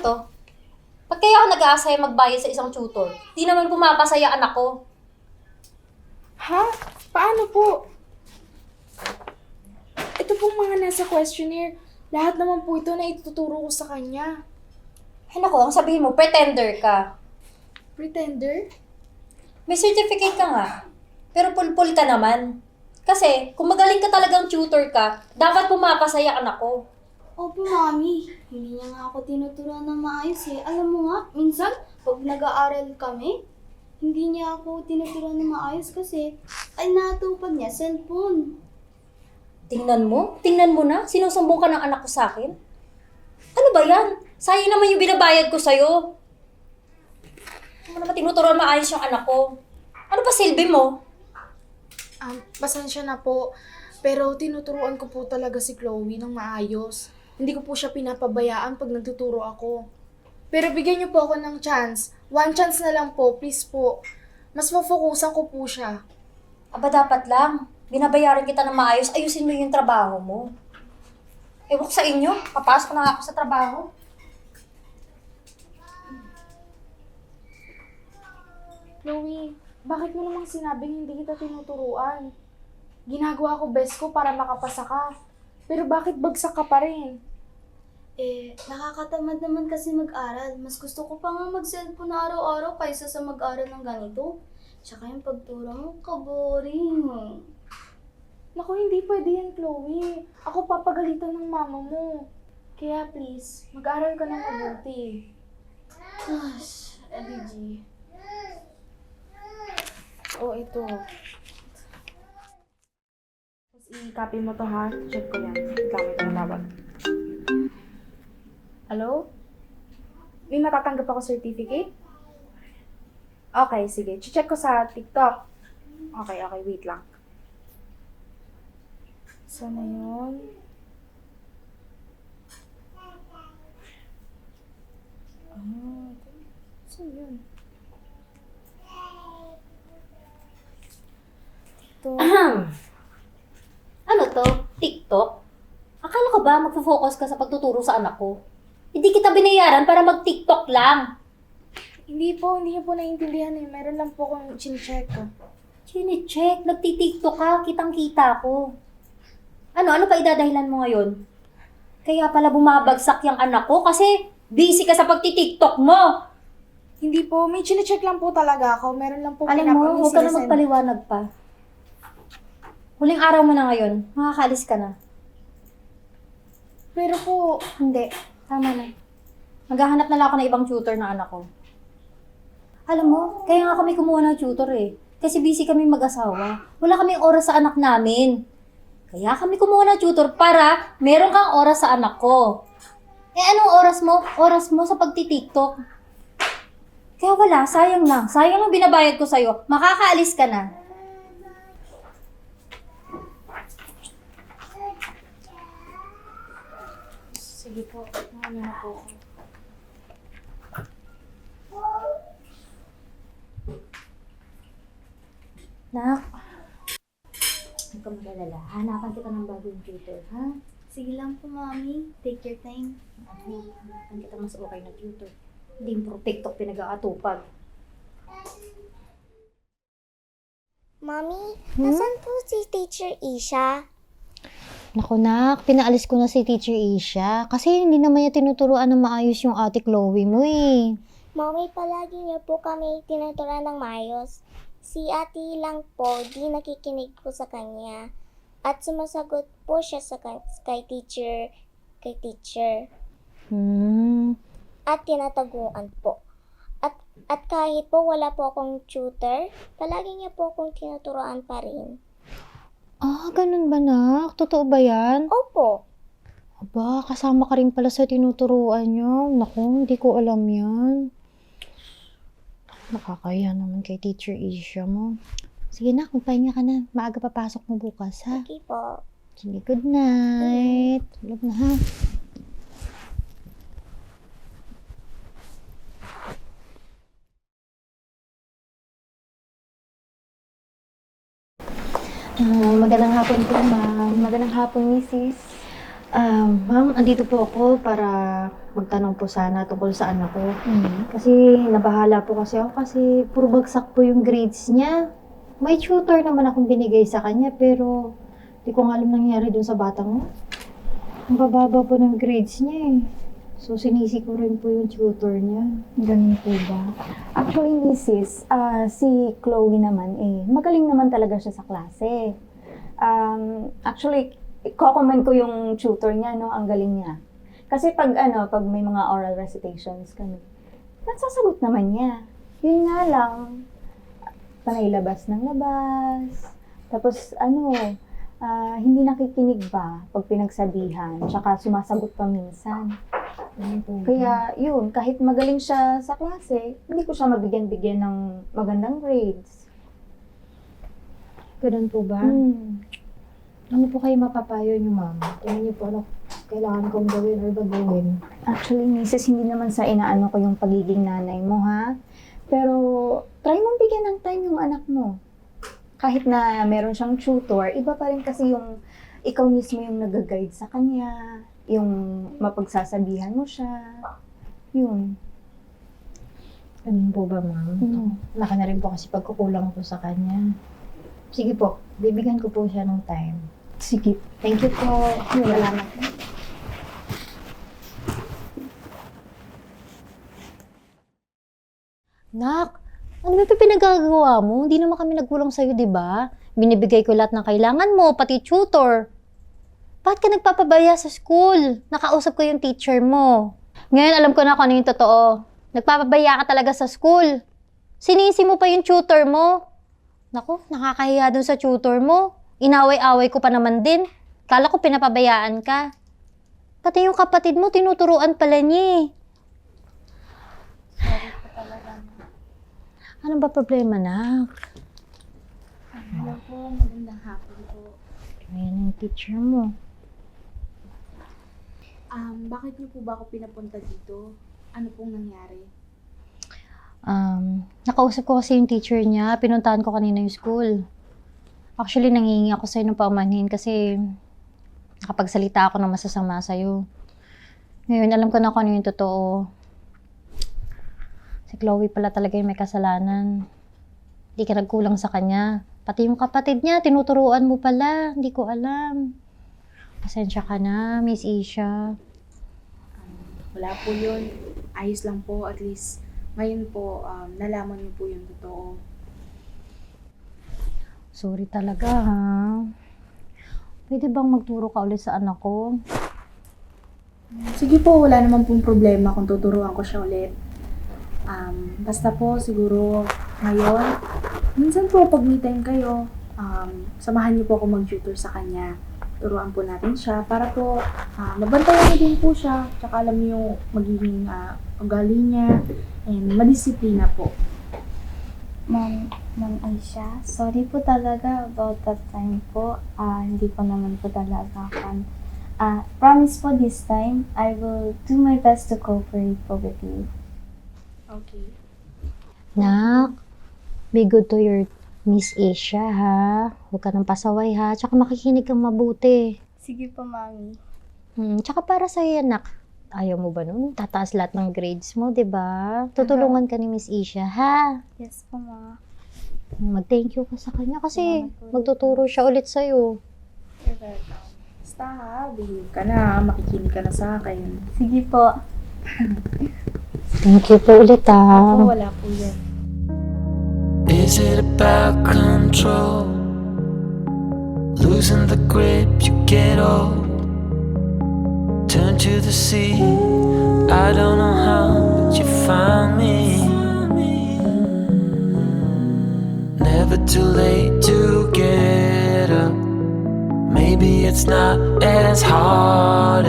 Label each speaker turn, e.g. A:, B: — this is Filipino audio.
A: to? Ba't kaya ako nag-aasaya magbayad sa isang tutor? Di naman pumapasaya anak ko.
B: Ha? Paano po? Ito pong mga nasa questionnaire, lahat naman po ito na ituturo ko sa kanya.
A: Ay nako, ang sabihin mo, pretender ka.
B: Pretender?
A: May certificate ka nga. Pero pulpul ka naman. Kasi, kung magaling ka talagang tutor ka, dapat pumapasaya anak ko.
C: Opo, mami. Hindi niya nga ako tinuturuan ng maayos eh. Alam mo nga, minsan, pag nag-aaral kami, hindi niya ako tinuturuan ng maayos kasi ay natupad niya cellphone.
A: Tingnan mo, tingnan mo na, sinusumbong ka ng anak ko sa akin. Ano ba yan? Sayang naman yung binabayad ko sa'yo. Mo naman tinuturuan maayos yung anak ko. Ano ba silbi mo?
B: Um, pasensya na po. Pero tinuturuan ko po talaga si Chloe ng maayos. Hindi ko po siya pinapabayaan pag nagtuturo ako. Pero bigyan niyo po ako ng chance. One chance na lang po, please po. Mas mafokusan ko po siya.
A: Aba, dapat lang. Binabayaran kita ng maayos, ayusin mo yung trabaho mo. Ewan ko sa inyo, papasok na ako sa trabaho.
B: Chloe, bakit mo namang sinabing hindi kita tinuturuan? Ginagawa ko best ko para makapasa ka. Pero bakit bagsak ka pa rin?
C: Eh, nakakatamad naman kasi mag-aral. Mas gusto ko pa nga mag-cellphone na araw-araw kaysa sa mag-aral ng ganito. Tsaka yung pagturo mo, kaboring.
B: Naku, hindi pwede yan, Chloe. Ako papagalitan ng mama mo. Kaya please, mag-aral ka ng mabuti.
C: Gosh, Eddie G.
B: Oh, ito. Tapos i-copy mo to ha. Check ko yan. Gamit na tawag. Hello? May matatanggap ako certificate? Okay, sige. Check ko sa TikTok. Okay, okay. Wait lang. Sana yun? Ah, saan yun? Ito.
A: Ano to? TikTok? Akala ko ba magfo-focus ka sa pagtuturo sa anak ko? Hindi kita binayaran para mag-TikTok lang.
B: Hindi po, hindi niyo po naiintindihan eh. Meron lang po akong chin-check.
A: Chine-check, nagti-TikTok ka, kitang-kita ko. Ano, ano pa idadahilan mo ngayon? Kaya pala bumabagsak yung anak ko kasi busy ka sa pagti-TikTok mo.
B: Hindi po, may chine-check lang po talaga ako. Meron lang po
A: Alam mo, huwag ka na
B: sinesend.
A: magpaliwanag pa. Huling araw mo na ngayon, makakaalis ka na.
B: Pero po,
A: Hindi, tama na. Maghahanap na lang ako ng ibang tutor na anak ko. Alam mo, kaya nga kami kumuha ng tutor eh. Kasi busy kami mag-asawa. Wala kaming oras sa anak namin. Kaya kami kumuha ng tutor para meron kang oras sa anak ko. Eh anong oras mo? Oras mo sa pagti-tiktok. Kaya wala, sayang lang. Sayang lang binabayad ko sa'yo. Makakaalis ka na.
B: Sige po, ano na po ako.
A: Nak, huwag ka mag-alala. Hanapan kita ng bagong tutor, ha?
C: Sige lang po, mami. Take your time.
A: Ano, hanapan kita mas okay na tutor. Hindi yung puro TikTok pinag-aatupag.
D: Mami, nasan po si Teacher Isha?
E: Naku nak, pinaalis ko na si Teacher Isha kasi hindi naman niya tinuturuan ng maayos yung ate Chloe mo eh.
D: Mami, palagi niya po kami tinuturan ng maayos. Si ate lang po, di nakikinig po sa kanya. At sumasagot po siya sa kay teacher, kay teacher.
E: Hmm.
D: At tinataguan po. At, at kahit po wala po akong tutor, palagi niya po akong tinuturuan pa rin.
E: Ah, ganun ba nak? Totoo ba yan?
D: Opo,
E: Aba, kasama ka rin pala sa tinuturuan niyo. Naku, hindi ko alam yan. Nakakaya naman kay Teacher Isha mo. Sige na, magpahinga ka na. Maaga papasok mo bukas, ha?
D: okay po.
E: Sige, good night. Tulog na, ha?
A: Magandang hapon po, ma'am.
E: Magandang hapon, Mrs.
A: Um, ma'am, andito po ako para magtanong po sana tungkol sa anak ko.
F: Hmm.
A: Kasi nabahala po kasi ako kasi puro bagsak po yung grades niya. May tutor naman akong binigay sa kanya pero di ko nga alam nangyari dun sa batang mo. Ang bababa po ng grades niya eh. So sinisi ko rin po yung tutor niya.
G: Ganun po ba? Actually, Mrs., ah, si Chloe naman eh, magaling naman talaga siya sa klase. Um, actually, ko-commend ko yung tutor niya, no? Ang galing niya. Kasi pag ano, pag may mga oral recitations kami, nasasagot naman niya. Yun nga lang, panay labas ng labas. Tapos ano, ah, hindi nakikinig ba pag pinagsabihan, tsaka sumasagot pa minsan. Kaya yun, kahit magaling siya sa klase, hindi ko siya mabigyan-bigyan ng magandang grades.
A: Ganun po ba?
G: Hmm.
A: Ano po kayo mapapayo niyo, ma'am? Tingnan niyo po ano kailangan kong gawin or gagawin.
G: Actually, misis, hindi naman sa inaano ko yung pagiging nanay mo, ha? Pero, try mong bigyan ng time yung anak mo. Kahit na meron siyang tutor, iba pa rin kasi yung ikaw mismo yung nag-guide sa kanya, yung mapagsasabihan mo siya. Yun.
A: Ganun po ba, ma'am?
G: Mm.
A: Laki na rin po kasi pagkukulang po sa kanya. Sige po, bibigyan ko po siya ng time.
G: Sige.
A: Thank you po.
G: Salamat.
A: Nak, ano ba pinagagawa mo? Hindi naman kami nagkulang sa'yo, di ba? Binibigay ko lahat ng kailangan mo, pati tutor. Bakit ka nagpapabaya sa school? Nakausap ko yung teacher mo. Ngayon, alam ko na kung ano yung totoo. Nagpapabaya ka talaga sa school. Sinisi mo pa yung tutor mo. Naku, nakakahiya dun sa tutor mo. Inaway-away ko pa naman din. Kala ko pinapabayaan ka. Pati yung kapatid mo, tinuturuan pala niya eh. Ano ba problema, nak?
H: Hello po, magandang hapon po.
A: Ayan yung teacher mo.
I: Um, bakit niyo po ba ako pinapunta dito? Ano pong nangyari?
A: Um, nakausap ko kasi yung teacher niya. Pinuntahan ko kanina yung school. Actually, nangingi ako sa'yo ng paumanhin kasi nakapagsalita ako ng masasama sa'yo. Ngayon, alam ko na kung ano yung totoo. Chloe pala talaga yung may kasalanan. Hindi ka nagkulang sa kanya. Pati yung kapatid niya, tinuturuan mo pala. Hindi ko alam. Pasensya ka na, Miss Isha.
I: Wala po yun. Ayos lang po. At least, ngayon po, um, nalaman niyo po yung totoo.
A: Sorry talaga, ha? Pwede bang magturo ka ulit sa anak ko?
I: Sige po, wala naman pong problema kung tuturuan ko siya ulit. Um, basta po, siguro ngayon, minsan po pag may time kayo, um, samahan niyo po ako mag-tutor sa kanya. Turuan po natin siya para po ah, mabantayan niyo din po siya. Tsaka alam niyo magiging ah, ugali niya and madisiplina po.
H: Ma'am, Ma'am Aisha, sorry po talaga about that time po. Ah, hindi ko naman po talaga kan. Ah, promise po this time, I will do my best to cooperate po with you.
I: Okay.
A: Nak, be good to your Miss Asia, ha? Huwag ka nang pasaway, ha? Tsaka makikinig kang mabuti.
H: Sige po, Mami.
A: Hmm, tsaka para sa'yo, nak. Ayaw mo ba nun? Tataas lahat ng grades mo, di ba? Tutulungan ka ni Miss Asia, ha?
H: Yes po, Ma.
A: Mag-thank you ka sa kanya kasi
H: Salamat po.
A: magtuturo siya ulit sa'yo.
I: You're welcome. Basta ha, behave ka na, makikinig ka na sa akin.
H: Sige po.
A: Thank you po ulit, ha?
I: Ako, wala po yan.
J: Is it about control? Losing the grip, you get old. Turn to the sea. I don't know how, but you found me. Never too late to get up. Maybe it's not as hard